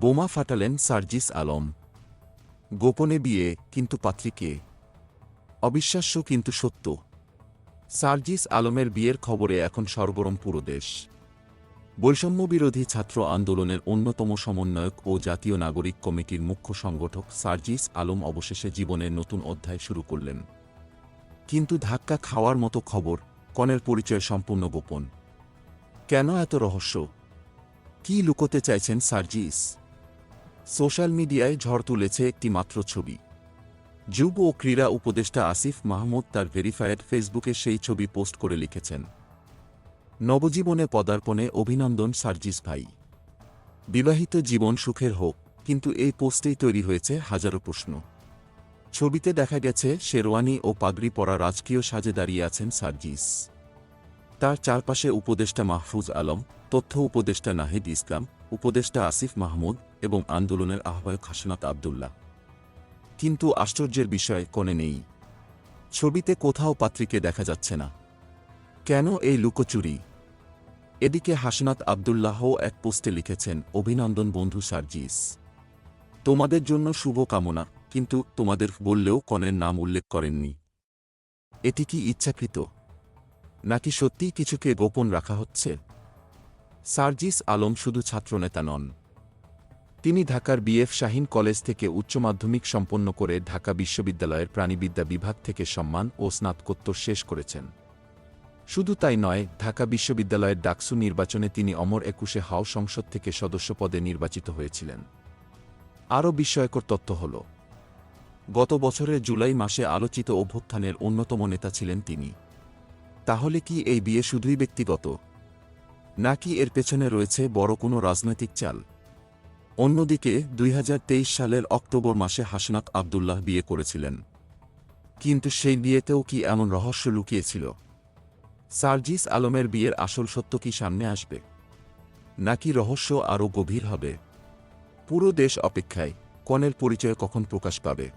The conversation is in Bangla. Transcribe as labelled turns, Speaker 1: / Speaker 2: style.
Speaker 1: বোমা ফাটালেন সার্জিস আলম। গোপনে বিয়ে, কিন্তু পাত্রীকে অবিশ্বাস্য, কিন্তু সত্য। সার্জিস আলমের বিয়ের খবরে এখন সরগরম পুরো দেশ। বৈষম্যবিরোধী ছাত্র আন্দোলনের অন্যতম সমন্বয়ক ও জাতীয় নাগরিক কমিটির মুখ্য সংগঠক সার্জিস আলম অবশেষে জীবনের নতুন অধ্যায় শুরু করলেন। কিন্তু ধাক্কা খাওয়ার মতো খবর, কনের পরিচয় সম্পূর্ণ গোপন। কেন এত রহস্য? কি লুকোতে চাইছেন সার্জিস? সোশ্যাল মিডিয়ায় ঝড় তুলেছে একটি মাত্র ছবি। যুব ও ক্রীড়া উপদেষ্টা আসিফ মাহমুদ তার ভেরিফায়েড ফেসবুকে সেই ছবি পোস্ট করে লিখেছেন। নবজীবনে পদার্পণে অভিনন্দন সার্জিস ভাই। বিবাহিত জীবন সুখের হোক, কিন্তু এই পোস্টেই তৈরি হয়েছে হাজারো প্রশ্ন। ছবিতে দেখা গেছে, শেরওয়ানি ও পাগড়ি পরা রাজকীয় সাজে দাঁড়িয়ে আছেন সার্জিস। তার চারপাশে উপদেষ্টা মাহফুজ আলম, তথ্য উপদেষ্টা নাহিদ ইসলাম, উপদেষ্টা আসিফ মাহমুদ এবং আন্দোলনের আহ্বায়ক হাসনাত আবদুল্লাহ। কিন্তু আশ্চর্যের বিষয় কোণে নেই। ছবিতে কোথাও পাত্রীকে দেখা যাচ্ছে না। কেন এই লুকোচুরি? এদিকে হাসনাত আবদুল্লাহ এক পোস্টে লিখেছেন, অভিনন্দন বন্ধু সার্জিস। তোমাদের জন্য শুভ কামনা কিন্তু তোমাদের বললেও কনের নাম উল্লেখ করেননি। এটি কি ইচ্ছাকৃত? নাকি সত্যিই কিছুকে গোপন রাখা হচ্ছে? সার্জিস আলম শুধু ছাত্রনেতা নন। তিনি ঢাকার বিএফ শাহিন কলেজ থেকে উচ্চ মাধ্যমিক সম্পন্ন করে ঢাকা বিশ্ববিদ্যালয়ের প্রাণীবিদ্যা বিভাগ থেকে সম্মান ও স্নাতকোত্তর শেষ করেছেন। শুধু তাই নয়, ঢাকা বিশ্ববিদ্যালয়ের ডাকসু নির্বাচনে তিনি অমর একুশে হাও সংসদ থেকে সদস্য পদে নির্বাচিত হয়েছিলেন। আরও বিস্ময়কর তথ্য হল, গত বছরের জুলাই মাসে আলোচিত অভ্যুত্থানের অন্যতম নেতা ছিলেন তিনি। তাহলে কি এই বিয়ে শুধুই ব্যক্তিগত? নাকি এর পেছনে রয়েছে বড় কোনো রাজনৈতিক চাল? অন্যদিকে, দুই হাজার তেইশ সালের অক্টোবর মাসে হাসনাত আবদুল্লাহ বিয়ে করেছিলেন। কিন্তু সেই বিয়েতেও কি এমন রহস্য লুকিয়েছিল? সার্জিস আলমের বিয়ের আসল সত্য কি সামনে আসবে? নাকি রহস্য আরও গভীর হবে? পুরো দেশ অপেক্ষায় কনের পরিচয় কখন প্রকাশ পাবে?